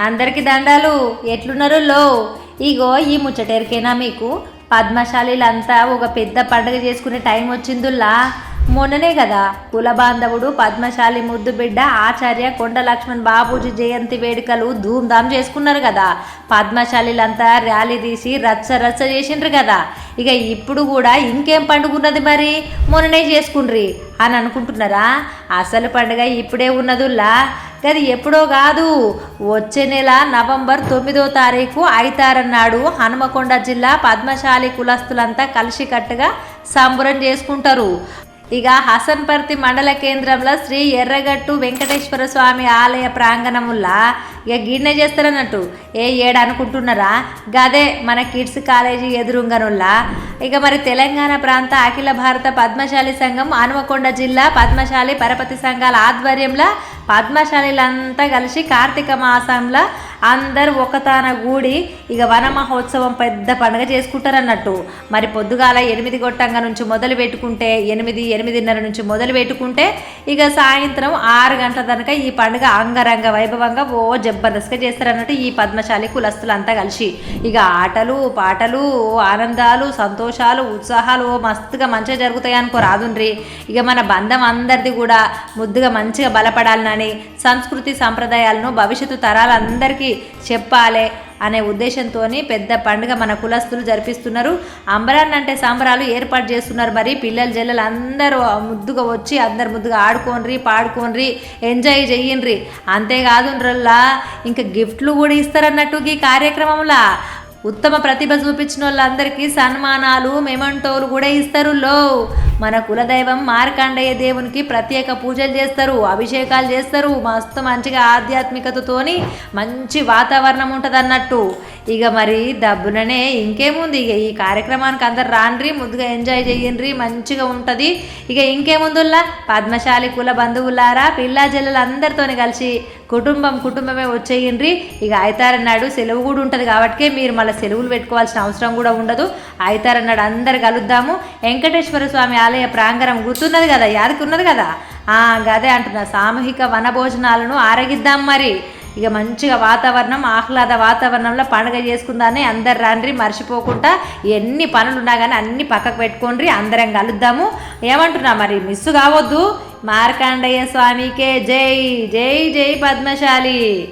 అందరికి దండాలు. ఎట్లున్నారు లో? ఇగో ఈ ముచ్చటెరికేనా మీకు? పద్మశాలీలంతా ఒక పెద్ద పండుగ చేసుకునే టైం వచ్చిందుల్లా. మొన్ననే కదా కుల బాంధవుడు పద్మశాలి ముద్దు బిడ్డ ఆచార్య కొండ లక్ష్మణ్ బాబూజీ జయంతి వేడుకలు ధూమ్ధామ్ చేసుకున్నారు కదా పద్మశాలిలంతా ర్యాలీ తీసి రచ్చ రచ్చ చేసిండ్రు కదా ఇక ఇప్పుడు కూడా ఇంకేం పండుగ ఉన్నది మరి? మొన్ననే చేసుకుండ్రి అని అనుకుంటున్నారా? అసలు పండుగ ఇప్పుడే ఉన్నదుల్లా? అది ఎప్పుడో కాదు వచ్చే నెల నవంబర్ తొమ్మిదో తారీఖు అయితారన్నాడు హనుమకొండ జిల్లా పద్మశాలి కులస్తులంతా కలిసికట్టుగా సంబరం చేసుకుంటారు. ఇక హసన్పర్తి మండల కేంద్రంలో శ్రీ ఎర్రగట్టు వెంకటేశ్వర స్వామి ఆలయ ప్రాంగణముల్లా ఇక గిన్నె చేస్తారన్నట్టు ఏ ఏడు అనుకుంటున్నారా? గదే మన కిడ్స్ కాలేజీ ఎదురుంగనుల్లా. ఇక మరి తెలంగాణ ప్రాంత అఖిల భారత పద్మశాలి సంఘం హనుమకొండ జిల్లా పద్మశాలి పరపతి సంఘాల ఆధ్వర్యంలో పద్మశాలిలంతా కలిసి కార్తీక మాసంలో అందరు ఒకతాన గూడి ఇక వన మహోత్సవం పెద్ద పండుగ చేసుకుంటారు అన్నట్టు మరి పొద్దుగాల ఎనిమిది గొట్టంగా నుంచి మొదలు పెట్టుకుంటే ఎనిమిది ఎనిమిదిన్నర నుంచి మొదలు పెట్టుకుంటే ఇక సాయంత్రం ఆరు గంటల దాకా ఈ పండుగ అంగరంగ వైభవంగా ఓ జబర్దస్త్గా చేస్తారన్నట్టు ఈ పద్మశాలి కులస్తులు అంతా కలిసి. ఇక ఆటలు పాటలు ఆనందాలు సంతోషాలు ఉత్సాహాలు ఓ మస్తుగా మంచిగా జరుగుతాయి అనుకో రాదుండ్రి. ఇక మన బంధం అందరిది కూడా ముద్దుగా మంచిగా బలపడాలని సంస్కృతి సంప్రదాయాలను భవిష్యత్తు తరాలందరికీ చెప్పాలే అనే ఉద్దేశంతో పెద్ద పండుగ మన కులస్తులు జరిపిస్తున్నారు. అంబరాన్ అంటే సంబరాలు ఏర్పాటు చేస్తున్నారు మరి. పిల్లలు జల్లలు అందరూ ముద్దుగా వచ్చి అందరు ముద్దుగా ఆడుకోనరి పాడుకోనరి ఎంజాయ్ చెయ్యండి అంతేకాదు రల్లా ఇంకా గిఫ్ట్లు కూడా ఇస్తారన్నట్టు ఈ కార్యక్రమంలో. ఉత్తమ ప్రతిభ చూపించిన వాళ్ళందరికీ సన్మానాలు మెమంటోలు కూడా ఇస్తారు లో. మన కులదైవం మార్కాండయ్య దేవునికి ప్రత్యేక పూజలు చేస్తారు అభిషేకాలు చేస్తారు. మస్తు మంచిగా ఆధ్యాత్మికతతోని మంచి వాతావరణం ఉంటుంది అన్నట్టు ఇక మరి దబ్బుననే ఇంకేముంది? ఇక ఈ కార్యక్రమానికి అందరు రాండ్రి ముద్దుగా ఎంజాయ్ చేయండి మంచిగా ఉంటుంది. ఇక ఇంకేముందుల్లా? పద్మశాలి కుల బంధువులారా పిల్లా జల్లలు కలిసి కుటుంబం కుటుంబమే వచ్చేయండి ఇక అయితారన్నాడు సెలవు కూడా ఉంటుంది కాబట్టి మీరు మళ్ళీ సెలవులు పెట్టుకోవాల్సిన అవసరం కూడా ఉండదు. ఐతారన్నాడు అందరు కలుద్దాము. వెంకటేశ్వర స్వామి ఆలయ ప్రాంగణం గుర్తున్నది కదా యాదకున్నది కదా? ఆ, గదే అంటున్నా సామూహిక వనభోజనాలను ఆరగిద్దాం మరి. ఇక మంచిగా వాతావరణం ఆహ్లాద వాతావరణంలో పండుగ చేసుకుందానే అందరు రండి మర్చిపోకుండా ఎన్ని పనులు ఉన్నా కానీ అన్ని పక్కకు పెట్టుకోండి అందరం కలుద్దాము. ఏమంటున్నా మరి మిస్ కావద్దు. మార్కాండయ్య స్వామికే జై జై జై పద్మశాలి.